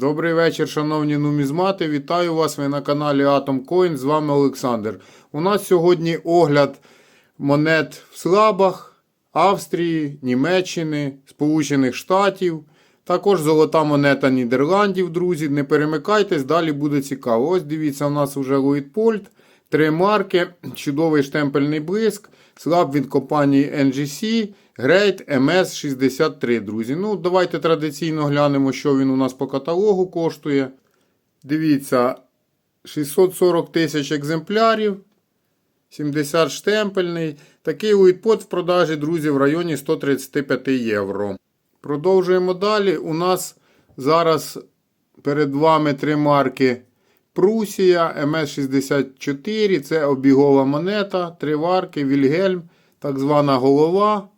Добрий вечір, шановні нумізмати. Вітаю вас. Ви на каналі Atom Coin. З вами Олександр. У нас сьогодні огляд монет в слабах Австрії, Німеччини, Сполучених Штатів. Також золота монета Нідерландів, друзі. Не перемикайтесь, далі буде цікаво. Ось дивіться, у нас вже Луїтпольт. Три марки, чудовий штемпельний блиск, слаб від компанії NGC, Great MS63, друзі. Ну, давайте традиційно глянемо, що він у нас по каталогу коштує. Дивіться, 640 тисяч екземплярів, 70 штемпельний. Такий уітпот в продажі, друзі, в районі 135 євро. Продовжуємо далі. У нас зараз перед вами три марки. Прусія, МС-64, це обігова монета, три варки, Вільгельм, так звана голова.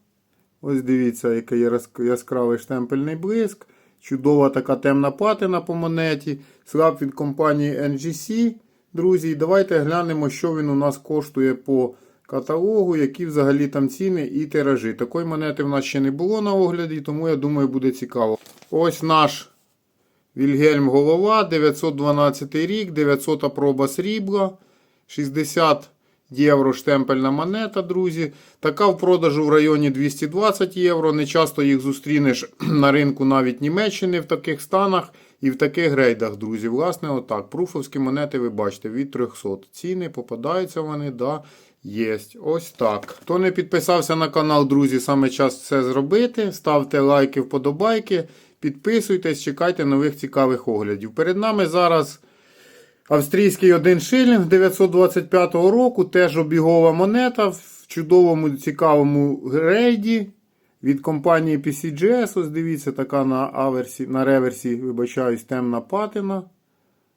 Ось дивіться, який яскравий штемпельний блиск. Чудова така темна патина по монеті. Слаб від компанії NGC. Друзі, давайте глянемо, що він у нас коштує по каталогу, які взагалі там ціни і тиражі. Такої монети в нас ще не було на огляді, тому я думаю, буде цікаво. Ось наш Вільгельм Голова, 912 рік, 900 проба срібла, 60 євро штемпельна монета, друзі. Така в продажу в районі 220 євро. Не часто їх зустрінеш на ринку навіть Німеччини в таких станах і в таких грейдах, друзі. Власне, отак. Пруфовські монети ви бачите від 300. Ціни попадаються вони, да, Єсть, ось так. Хто не підписався на канал, друзі, саме час це зробити. Ставте лайки, вподобайки, підписуйтесь, чекайте нових цікавих оглядів. Перед нами зараз австрійський один шилінг 925 року, теж обігова монета в чудовому цікавому грейді від компанії PCGS. Ось дивіться, така на аверсі, на реверсі, вибачаюсь, темна патина.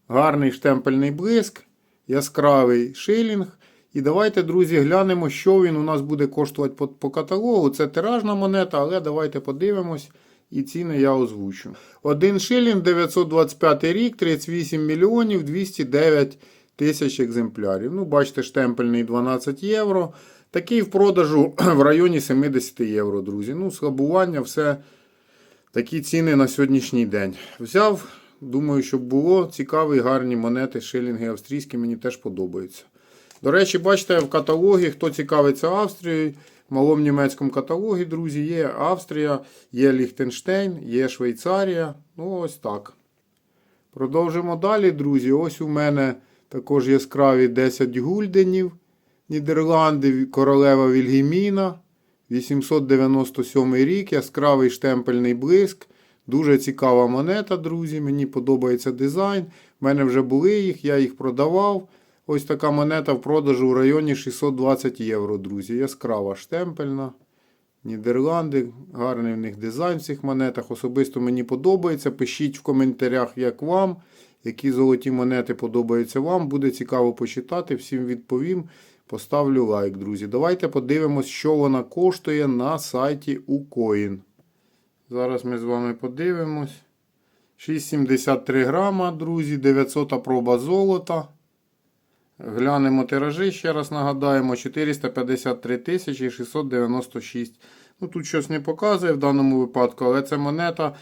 Гарний штемпельний блиск, яскравий шилінг. І давайте, друзі, глянемо, що він у нас буде коштувати по, по каталогу. Це тиражна монета, але давайте подивимось. І ціни я озвучу. Один шилінг 925 рік, 38 мільйонів 209 тисяч екземплярів. Ну, бачите, штемпельний 12 євро. Такий в продажу в районі 70 євро, друзі. Ну, слабування, все такі ціни на сьогоднішній день. Взяв, думаю, щоб було цікаві, гарні монети, шилінги австрійські, мені теж подобаються. До речі, бачите, в каталогі, хто цікавиться Австрією, в малому німецькому каталогі, друзі, є Австрія, є Ліхтенштейн, є Швейцарія. Ну, ось так. Продовжимо далі, друзі. Ось у мене також яскраві 10 гульденів. Нідерланди, королева Вільгіміна. 897 рік, яскравий штемпельний блиск. Дуже цікава монета, друзі. Мені подобається дизайн. У мене вже були їх, я їх продавав. Ось така монета в продажу в районі 620 євро, друзі. Яскрава штемпельна. Нідерланди, гарний в них дизайн в цих монетах. Особисто мені подобається. Пишіть в коментарях, як вам, які золоті монети подобаються вам. Буде цікаво почитати. Всім відповім. Поставлю лайк, друзі. Давайте подивимось, що вона коштує на сайті Ucoin. Зараз ми з вами подивимось. 6,73 грама, друзі, 900 проба золота. Глянемо тиражі, ще раз нагадаємо, 453 тисячі 696. Ну, тут щось не показує в даному випадку, але це монета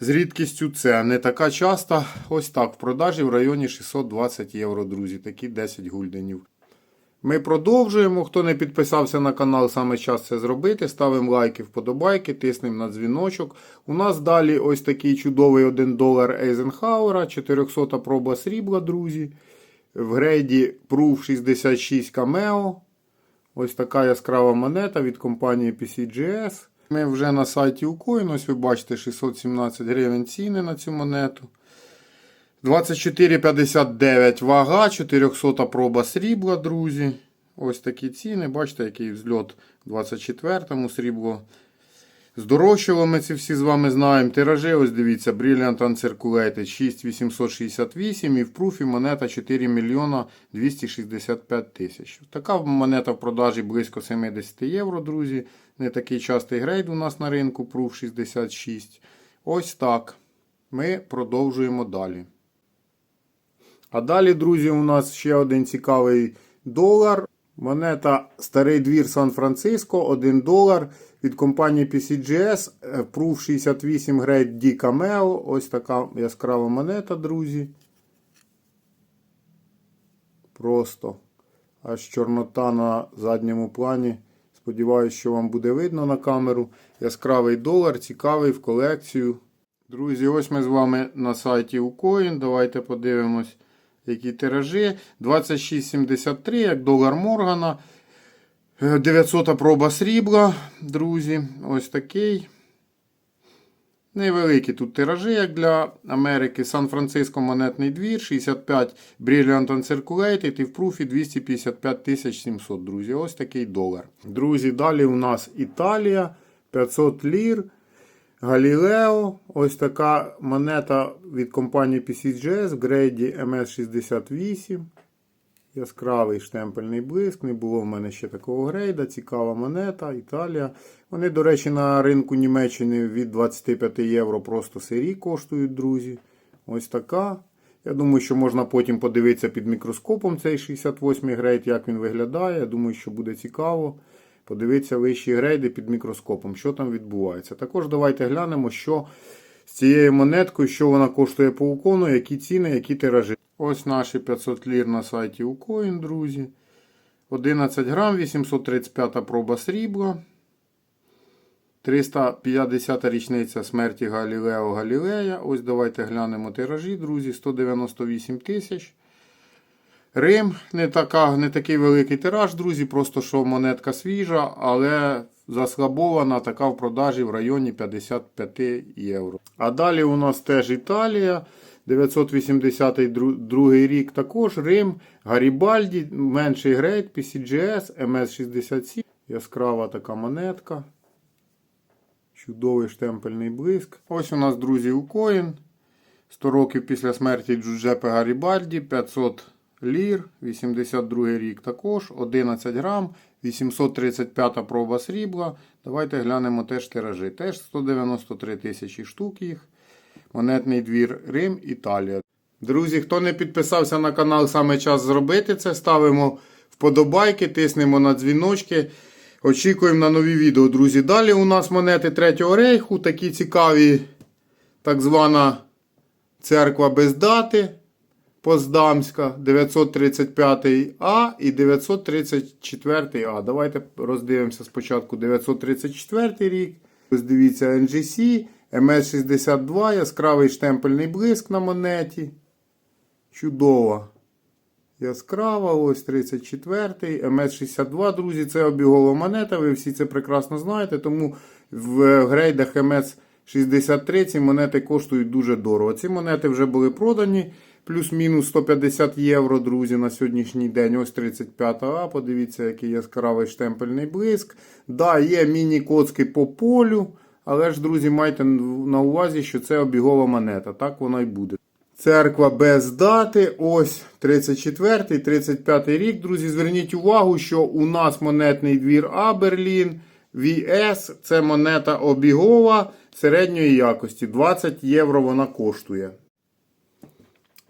з рідкістю С. Не така часта. Ось так. В продажі в районі 620 євро, друзі. Такі 10 гульденів. Ми продовжуємо. Хто не підписався на канал, саме час це зробити. Ставимо лайки, вподобайки, тиснемо на дзвіночок. У нас далі ось такий чудовий 1 долар Ейзенхауера, 400 проба срібла, друзі. В грейді Proof 66 Cameo. Ось така яскрава монета від компанії PCGS. Ми вже на сайті Ucoin. Ось ви бачите 617 гривень ціни на цю монету. 24,59 вага, 400 проба срібла, друзі. Ось такі ціни. Бачите, який взльот в 24-му срібло. Здорожчало ми ці всі з вами знаємо. Тиражі, ось дивіться, Brilliant Uncirculated 6868 і в пруфі монета 4 мільйона 265 тисяч. Така монета в продажі близько 70 євро, друзі. Не такий частий грейд у нас на ринку, пруф 66. Ось так. Ми продовжуємо далі. А далі, друзі, у нас ще один цікавий долар. Монета Старий двір Сан-Франциско, 1 долар від компанії PCGS, е, Proof 68 Grade D Cameo. Ось така яскрава монета, друзі. Просто аж чорнота на задньому плані. Сподіваюсь, що вам буде видно на камеру. Яскравий долар, цікавий в колекцію. Друзі, ось ми з вами на сайті Ucoin. Давайте подивимось, які тиражі. 26,73, як долар Моргана. Е, 900 проба срібла, друзі. Ось такий. Невеликі тут тиражі, як для Америки. Сан-Франциско монетний двір, 65 Brilliant Uncirculated і в пруфі 255 700, друзі. Ось такий долар. Друзі, далі у нас Італія, 500 лір. Галілео. Ось така монета від компанії PCGS в грейді MS68. Яскравий штемпельний блиск. Не було в мене ще такого грейда. Цікава монета, Італія. Вони, до речі, на ринку Німеччини від 25 євро просто сирі коштують, друзі. Ось така. Я думаю, що можна потім подивитися під мікроскопом цей 68-й грейд, як він виглядає. Я думаю, що буде цікаво. Подивитися вищі грейди під мікроскопом, що там відбувається. Також давайте глянемо, що з цією монеткою, що вона коштує по укону, які ціни, які тиражі. Ось наші 500 лір на сайті Ucoin, друзі. 11 грам, 835 проба срібла. 350 річниця смерті Галілео Галілея. Ось давайте глянемо тиражі, друзі. 198 тисяч. Рим не, така, не такий великий тираж, друзі. Просто що монетка свіжа, але заслабована, така в продажі в районі 55 євро. А далі у нас теж Італія. 982 рік також Рим, Гарібальді, менший грейд, PCGS, MS67. Яскрава така монетка. Чудовий штемпельний блиск. Ось у нас, друзі, Укоїн. 100 років після смерті Джуджепе Гарібальді, 500 лір, 82 рік також, 11 грам, 835 проба срібла. Давайте глянемо теж тиражі. Теж 193 тисячі штук їх. Монетний двір Рим, Італія. Друзі, хто не підписався на канал, саме час зробити це. Ставимо вподобайки, тиснемо на дзвіночки. Очікуємо на нові відео, друзі. Далі у нас монети Третього рейху, такі цікаві, так звана церква без дати. Поздамська 935А і 934А. Давайте роздивимося спочатку 934 рік. Ось дивіться NGC, MS62, яскравий штемпельний блиск на монеті. Чудово. Яскрава, ось 34 МС62, друзі, це обігова монета, ви всі це прекрасно знаєте, тому в грейдах МС63 ці монети коштують дуже дорого. Ці монети вже були продані плюс-мінус 150 євро, друзі, на сьогоднішній день. Ось 35 А. Подивіться, який яскравий штемпельний блиск. Да, є міні-коцки по полю, але ж, друзі, майте на увазі, що це обігова монета. Так воно і буде. Церква без дати. Ось 34 35 рік. Друзі, зверніть увагу, що у нас монетний двір Аберлін. VS це монета обігова середньої якості. 20 євро вона коштує.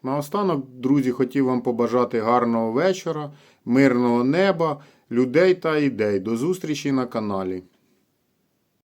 Наостанок, друзі, хотів вам побажати гарного вечора, мирного неба, людей та ідей. До зустрічі на каналі.